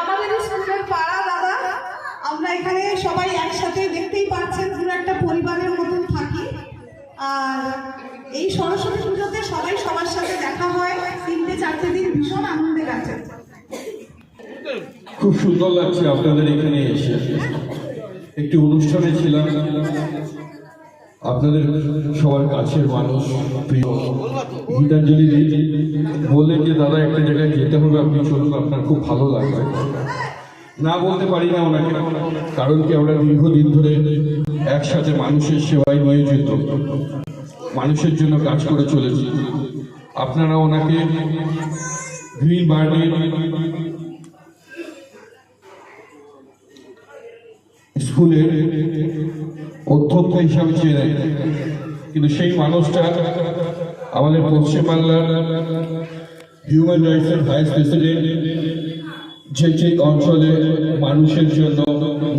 আমাদের পাড়া দাদা, আমরা এখানে সবাই একসাথে দেখতেই একটা পরিবারের থাকি। আর এই সরস্বতী সবাই সবার সাথে দেখা হয়। তিনটে, চারটে দিন ভীষণ কাছে খুব সুন্দর লাগছে আপনাদের এখানে এসে। একটি অনুষ্ঠানে ছিলাম। আপনাদের সবার কাছের মানুষ, প্রিয়। গীতাঞ্জলি দি বললেন যে, দাদা, একটা জায়গায় যেতে হবে, আপনি চলুন, আপনার খুব ভালো লাগবে। না বলতে পারি না ওনাকে, কারণ কি আমরা দীর্ঘদিন ধরে একসাথে মানুষের সেবায় নিয়োজিত, মানুষের জন্য কাজ করে চলেছি। আপনারা ওনাকে গ্রিন বার্ডের স্কুলের অধ্যক্ষ হিসাবে চেনেন কিন্তু সেই মানুষটা আমাদের পশ্চিমবাংলার হিউম্যান রাইটসের ভাইস প্রেসিডেন্ট যে যে অঞ্চলে মানুষের জন্য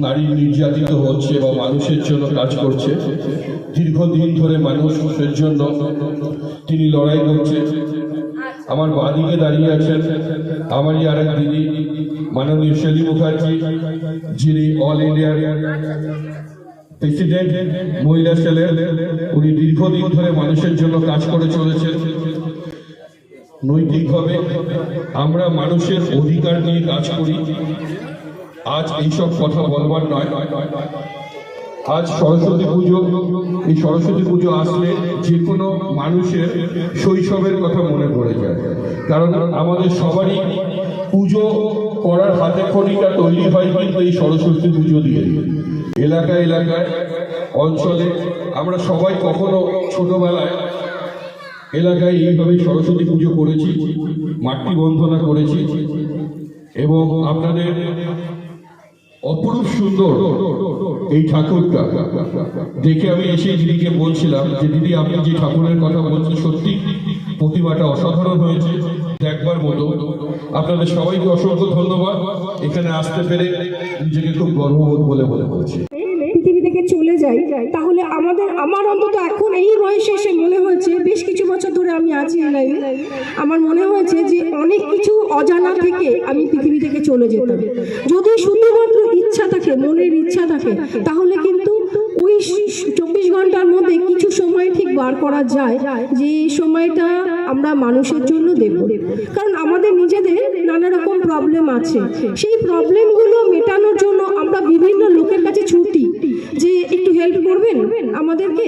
নারী নির্যাতিত হচ্ছে বা মানুষের জন্য কাজ করছে, দীর্ঘদিন ধরে মানুষের জন্য তিনি লড়াই করছে। আমার বাদিকে দাঁড়িয়ে আছেন আমারই আরেক দিদি, মাননীয় শেলি মুখার্জি, যিনি অল ইন্ডিয়ার প্রেসিডেন্ট, মহিলা সেলের, উনি দীর্ঘদিন ধরে মানুষের জন্য কাজ করে চলেছেন। নৈতিকভাবে আমরা মানুষের অধিকার নিয়ে কাজ করি। আজ এইসব কথা বলবার নয়। আজ সরস্বতী পুজো, এই সরস্বতী পুজো আসলে যে কোনো মানুষের শৈশবের কথা মনে পড়ে যায়। কারণ আমাদের সবারই পুজো করার হাতে খড়িটা তৈরি হয় কিন্তু এই সরস্বতী পুজো দিয়ে এলাকা এলাকায়, অঞ্চলে, আমরা সবাই কখনো ছোটবেলায় এলাকায় এইভাবে সরস্বতী পুজো করেছি মাতৃ বন্ধনা করেছি, এবং আপনাদের অপরূপ সুন্দর এই ঠাকুরটা দেখে আমি এসে দিদিকে বলছিলাম যে, দিদি, আপনি যে ঠাকুরের কথা বলছেন, সত্যি প্রতিমাটা অসাধারণ হয়েছে। দেখবার মতো আপনাদের সবাইকে অসংখ্য ধন্যবাদ। এখানে আসতে পেরে নিজেকে খুব গর্ববোধ বলে বলে বলছি পৃথিবী থেকে চলে যাই, তাহলে আমাদের, আমার অন্তত এখন এই বয়সে এসে মনে হয়েছে, বেশ কিছু বছর ধরে আমি আছি আমার মনে হয়েছে যে অনেক কিছু অজানা থেকে আমি পৃথিবী থেকে চলে যেতাম। যদি শুধুমাত্র ইচ্ছা থাকে, মনের ইচ্ছা থাকে, তাহলে কিন্তু ওই চব্বিশ ঘণ্টার মধ্যে কিছু সময় ঠিক বার করা যায় যে সময়টা আমরা মানুষের জন্য দেব। কারণ আমাদের নিজেদের নানা রকম প্রবলেম আছে। সেই প্রবলেমগুলো মেটানোর জন্য আমরা বিভিন্ন লোকের কাছে ছুটি যে একটু হেল্প করবেন আমাদেরকে।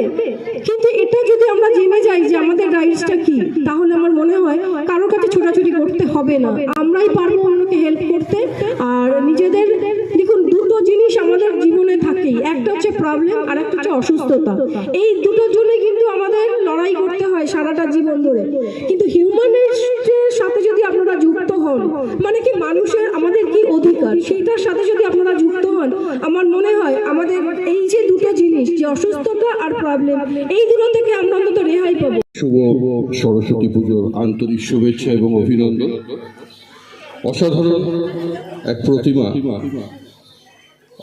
কিন্তু এটা যদি আমরা জেনে যাই যে আমাদের রাইটসটা কি, তাহলে আমার মনে হয় কারোর কাছে ছোটাছুটি করতে হবে না। আমরাই পারব অন্যকে হেল্প করতে। আর নিজেদের দেখুন দুটো জিনিস আমাদের জীবনে থাকেই একটা হচ্ছে প্রবলেম আর একটা হচ্ছে অসুস্থতা এই দুটোর জন্য কিন্তু আমাদের লড়াই করতে হয় সারাটা জীবন ধরে। কিন্তু হিউম্যানের সাথে যদি আপনারা যুক্ত হন মানে কি মানুষের আমাদের কি অধিকার? সেইটার সাথে যদি আপনারা যুক্ত হন, আমার মনে হয় আমাদের এই যে দুটো জিনিস, যে অসুস্থতা আর প্রবলেম এই দুটো থেকে আমরা অন্তত রেহাই পাবো। শুভ সরস্বতী পুজোর আন্তরিক শুভেচ্ছা এবং অভিনন্দন। অসাধারণ এক প্রতিমা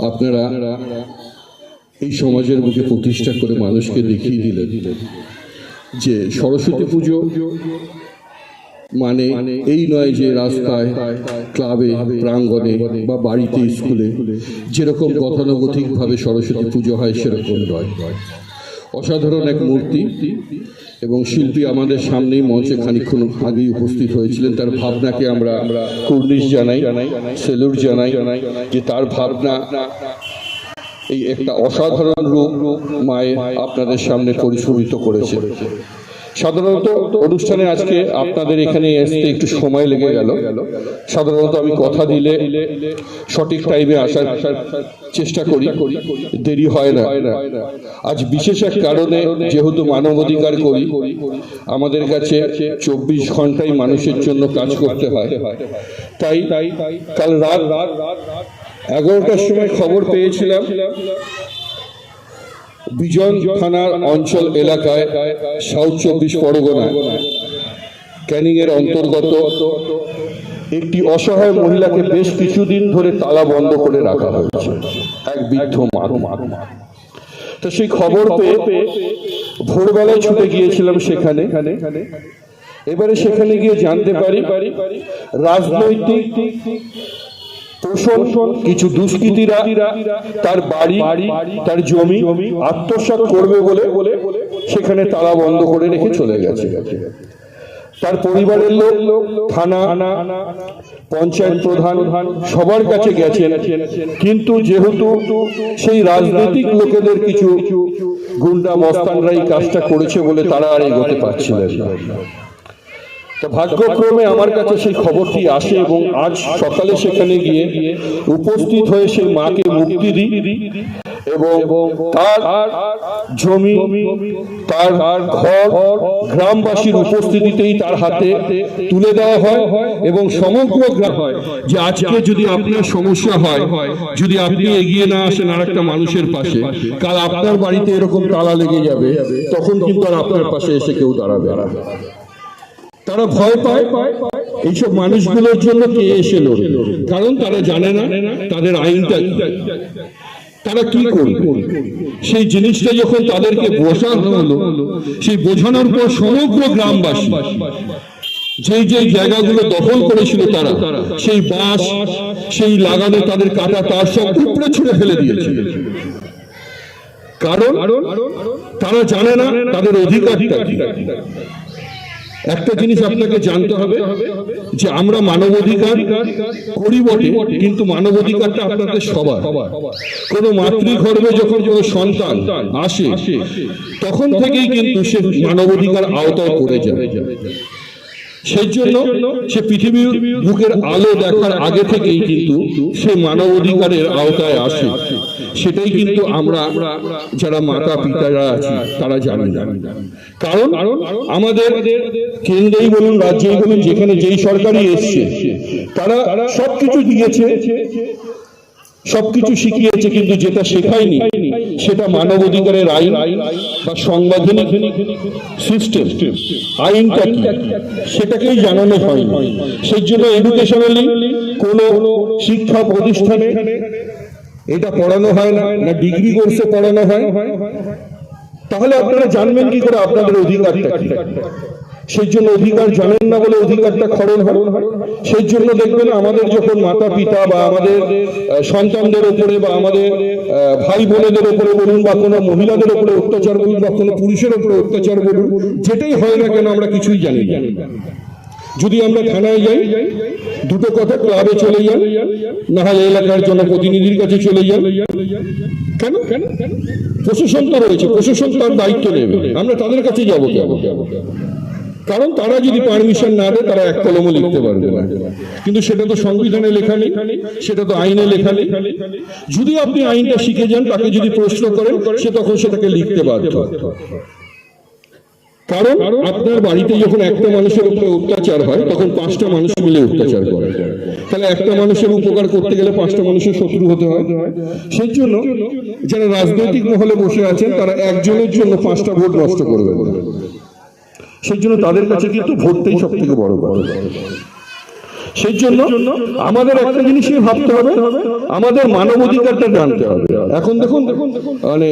আপনারা এই সমাজের বুকে প্রতিষ্ঠা করে মানুষকে দেখিয়ে দিলেন যে সরস্বতী পুজো মানে এই নয় যে রাস্তায়, ক্লাবে, প্রাঙ্গণে বা বাড়িতে, স্কুলে যেরকম গতানুগতিকভাবে সরস্বতী পুজো হয়, সেরকম নয়। অসাধারণ এক মূর্তি এবং শিল্পী আমাদের সামনেই মঞ্চে খানিক্ষণ আগেই উপস্থিত হয়েছিলেন। তার ভাবনাকে আমরা কুর্নিশ জানাই সেলুট জানাই যে তার ভাবনা এই একটা অসাধারণ রূপ মায়ের আপনাদের সামনে পরিশোভিত করেছে। সাধারণত অনুষ্ঠানে আজকে আপনাদের এখানে আসতে একটু সময় লেগে গেল। সাধারণত আমি কথা দিলে সঠিক টাইমে আসার চেষ্টা করি। দেরি হয় না। আজ বিশেষ এক কারণে যেহেতু মানবাধিকার করি, আমাদের কাছে চব্বিশ ঘন্টাই মানুষের জন্য কাজ করতে হয়। তাই কাল রাত এগারোটার সময় খবর পেয়েছিলাম। বিজন থানার অঞ্চল এলাকায় সাউথ চব্বিশ পরগনা ক্যানিং এর অন্তর্গত একটি অসহায় মহিলাকে বেশ কিছুদিন ধরে তালা বন্ধ করে রাখা হয়েছে। এক বৃদ্ধ মা। তো সেই খবর পেয়ে ভোরবেলায় ছুটে গিয়েছিলাম সেখানে। এবারে সেখানে গিয়ে জানতে পারি, রাজনৈতিক কিছু দুষ্কৃতীরা তার বাড়ি, তার জমি করবে বলে সেখানে বন্ধ করে রেখে চলে গেছে। তার পরিবারের লোক, থানা, পঞ্চায়েত প্রধান সবার কাছে গেছেন। কিন্তু যেহেতু সেই রাজনৈতিক লোকেদের কিছু গুন্ডা মস্তানরা এই কাজটা করেছে বলে তারা আর এগোতে পারছিলেন না। ভাগ্যক্রমে আমার কাছে সেই খবরটি আসে এবং আজ সকালে সেখানে গিয়ে উপস্থিত হয়ে সেই মাকে মুক্তি দিই এবং তার জমি, তার ঘর গ্রামবাসীর উপস্থিতিতেই তার হাতে তুলে দেওয়া হয় এবং সমগ্র গ্রাম হয় যে আজকে যদি আপনার সমস্যা হয়, যদি আপনি এগিয়ে না আসেন আর একটা মানুষের পাশে, কাল আপনার বাড়িতে এরকম তালা লেগে যাবে, তখন কিন্তু আর আপনার পাশে এসে কেউ দাঁড়াবে তারা ভয় পায় এইসব মানুষগুলোর জন্য কে এসে লড়ে কারণ তারা জানে না তাদের আইনটা তারা কি করবে? সেই জিনিসটা যখন তাদেরকে বোঝানো হলো, সেই বোঝানোর পর সমগ্র গ্রামবাসী, যেই যেই জায়গাগুলো দখল করেছিল তারা, সেই বাঁশ, সেই লাগানো তাদের কাটা তার সব উপরে ছুঁড়ে ফেলে দিয়েছে। কারণ তারা জানে না তাদের অধিকারটা একটা জিনিস আপনাকে জানতে হবে যে আমরা মানবাধিকার করি বটে কিন্তু মানবাধিকারটা আপনাদের সবার। কোনো মাতৃগর্ভে যখন কোনো সন্তান আসে তখন থেকেই কিন্তু সে মানব অধিকার আওতায় পড়ে যায়। সেই জন্য সে পৃথিবীর বুকের আলো দেখার আগে থেকেই কিন্তু সে মানবাধিকারের আওতায় আসে। সেটাই কিন্তু আমরা যারা মাতা পিতারা আছি, তারা জানি না। কারণ আমাদের কেন্দ্রেই বলুন, রাজ্যেই বলুন, যেখানে যেই সরকারই এসছে, তারা সবকিছু দিয়েছে। সবকিছু শিখিয়েছে কিন্তু যেটা শেখায়নি, সেটা মানবাধিকারের আইন বা সাংবিধানিক সিস্টেম আইনটা কি? সেটাকেই জানানো হয়নি। সেই জন্য এডুকেশনালি কোনো শিক্ষা প্রতিষ্ঠানে এটা পড়ানো হয় না ডিগ্রি কোর্সে পড়ানো হয়। তাহলে আপনারা জানবেন কি করে আপনাদের অধিকারটা কি? সেই জন্য অধিকার জানেন না বলে অধিকারটা খরণ হয়। সেই জন্য দেখবেন আমাদের যখন মাতা পিতা বা আমাদের সন্তানদের উপরে বা আমাদের ভাই বোনেদের উপরে বলুন বা কোনো মহিলাদের উপরে অত্যাচার বলুন বা কোনো পুরুষের উপরে অত্যাচার বলুন, যেটাই হয় না কেন আমরা কিছুই জানি না। যদি আমরা থানায় যাই, দুটো কথা ক্লাবে চলে যান, না হয় এলাকার জনপ্রতিনিধির কাছে চলে যান। কেন? প্রশাসন তো রয়েছে, প্রশাসন তার দায়িত্ব নেবে। আমরা তাদের কাছে যাব কেন? কারণ তারা যদি পারমিশন না দেয় তারা এক কলমও লিখতে পারবে না। কিন্তু সেটা তো সংবিধানে লেখা নেই সেটা তো আইনে লেখা নেই। যদি আপনি আইনটা শিখে যান তাকে যদি প্রশ্ন করেন সে তখন সেটাকে লিখতে বাধ্য। কারণ আপনার বাড়িতে যখন একটা মানুষের উপরে অত্যাচার হয় তখন পাঁচটা মানুষ মিলে অত্যাচার করে। তাহলে একটা মানুষের উপকার করতে গেলে পাঁচটা মানুষের শত্রু হতে হয়। সেই জন্য যারা রাজনৈতিক মহলে বসে আছেন তারা একজনের জন্য পাঁচটা ভোট নষ্ট করবে সেই জন্য তাদের কাছে কিন্তু ভোটটাই সব থেকে বড় বড় সেই জন্য আমাদের একটা জিনিসই ভাবতে হবে, আমাদের মানব অধিকারটা জানতে হবে। এখন দেখুন মানে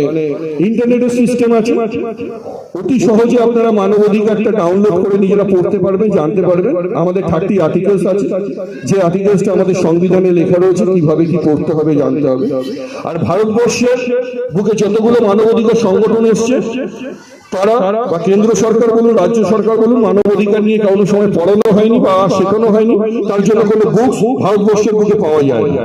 ইন্টারনেটের সিস্টেম আছে, অতি সহজে আপনারা মানব অধিকারটা ডাউনলোড করে নিজেরা পড়তে পারবেন, জানতে পারবেন। আমাদের থার্টি আর্টিকেলস আছে, যে আর্টিকেলসটা আমাদের সংবিধানে লেখা রয়েছে, কীভাবে কি করতে হবে, জানতে হবে। আর ভারতবর্ষের বুকে যতগুলো মানবাধিকার সংগঠন এসছে তারা বা কেন্দ্র সরকার বলুন রাজ্য সরকার বলুন মানবাধিকার নিয়ে কোনো সময় পড়ানো হয়নি বা শেখানো হয়নি তার জন্য কোনো বুক ভারতবর্ষের বুকে পাওয়া যায় না।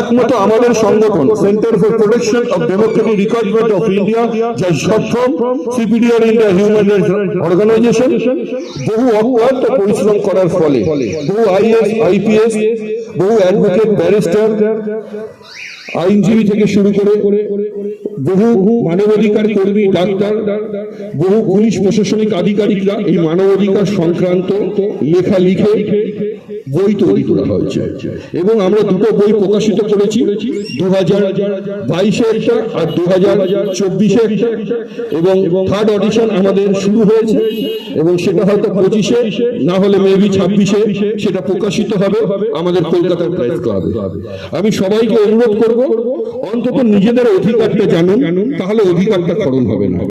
একমাত্র আমাদের সংগঠন centre for protection of democratic requirement of India যার short form CPDR India human rights organisation বহু অক্লান্ত পরিশ্রম করার ফলে বহু আইএস আইপিএস বহু অ্যাডভোকেট ব্যারিস্টার আইনজীবী থেকে শুরু করে বহু মানবাধিকার কর্মী, ডাক্তার, বহু পুলিশ প্রশাসনিক আধিকারিকরা এই মানবাধিকার সংক্রান্ত লেখা লিখে বই তৈরি করা হয়েছে। এবং আমরা দুটো বই প্রকাশিত করেছি দু হাজার বাইশে একটা আর দু হাজার চব্বিশে এবং থার্ড অডিশন আমাদের শুরু হয়েছে, এবং সেটা হয়তো পঁচিশে, না হলে মেবি ছাব্বিশে, সেটা প্রকাশিত হবে আমাদের কলকাতার প্রেস ক্লাবে আমি সবাইকে অনুরোধ করব? অন্তত নিজেদের অধিকারটা জানুন তাহলে অধিকারটা করুন হবে না।